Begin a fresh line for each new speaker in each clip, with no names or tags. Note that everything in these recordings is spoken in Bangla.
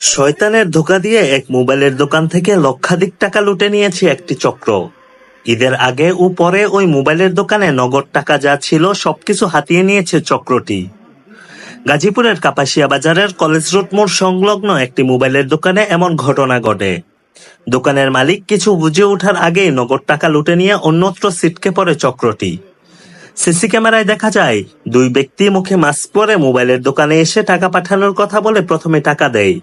শয়তানের ধোকা দিয়ে এক মোবাইলের দোকান থেকে লক্ষাধিক টাকা লুটে নিয়েছে একটি চক্র। ঈদের আগে ও পরে ওই মোবাইলের দোকানে নগদ টাকা যা ছিল সবকিছু হাতিয়ে নিয়েছে চক্রটি। গাজীপুরের কাপাসিয়া বাজারের কলেজ রোড মোড় সংলগ্ন একটি মোবাইলের দোকানে এমন ঘটনা ঘটে। দোকানের মালিক কিছু বুঝে ওঠার আগেই নগদ টাকা লুটে নিয়ে অন্যত্র ছিটকে পড়ে চক্রটি। সিসি ক্যামেরায় দেখা যায়, দুই ব্যক্তি মুখে মাস্ক পরে মোবাইলের দোকানে এসে টাকা পাঠানোর কথা বলে প্রথমে টাকা দেয়।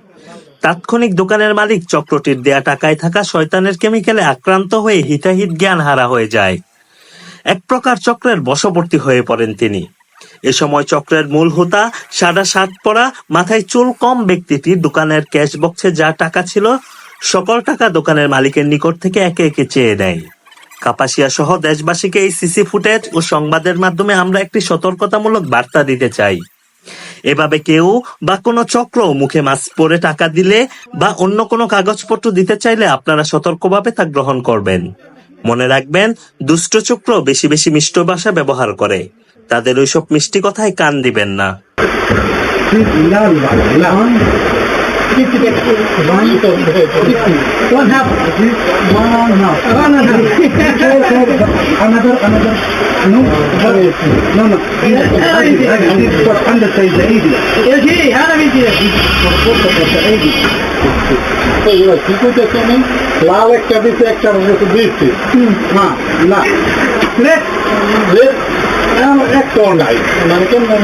তাৎক্ষণিক দোকানের মালিক চক্রটির দেয়া টাকায় থাকা শয়তানের কেমিক্যালে আক্রান্ত হয়ে হিতাহিত জ্ঞান হারা হয়ে যায়। এক প্রকার চক্রের বশবর্তী হয়ে পড়েন তিনি। এ সময় চক্রের মূল হোতা সাদা শার্ট পরা, মাথায় চুল কম ব্যক্তিটি দোকানের ক্যাশ বক্সে যা টাকা ছিল, সকল টাকা দোকানের মালিকের নিকট থেকে একে একে চেয়ে নেয়। কাপাসিয়া সহ দেশবাসীকে এই সিসি ফুটেজ ও সংবাদের মাধ্যমে আমরা একটি সতর্কতামূলক বার্তা দিতে চাই। এভাবে কেউ বা কোনো চক্র মুখে মাস্ক পরে টাকা দিলে বা অন্য কোনো কাগজপত্র দিতে চাইলে আপনারা সতর্কভাবে তা গ্রহণ করবেন। মনে রাখবেন, দুষ্ট চক্র বেশি বেশি মিষ্ট ভাষা ব্যবহার করে। তাদের ওইসব মিষ্টি কথায় কান দিবেন না.
Wow, no. Another. another, another. No, no, no. This is for underside the Eid.
Okay, how do
we do it? For focus of the Eid.
এগুলো কি করতেছে আমি লাল একটা দিতে একটা দিচ্ছি হ্যাঁ না একটা নাই মানে কেমন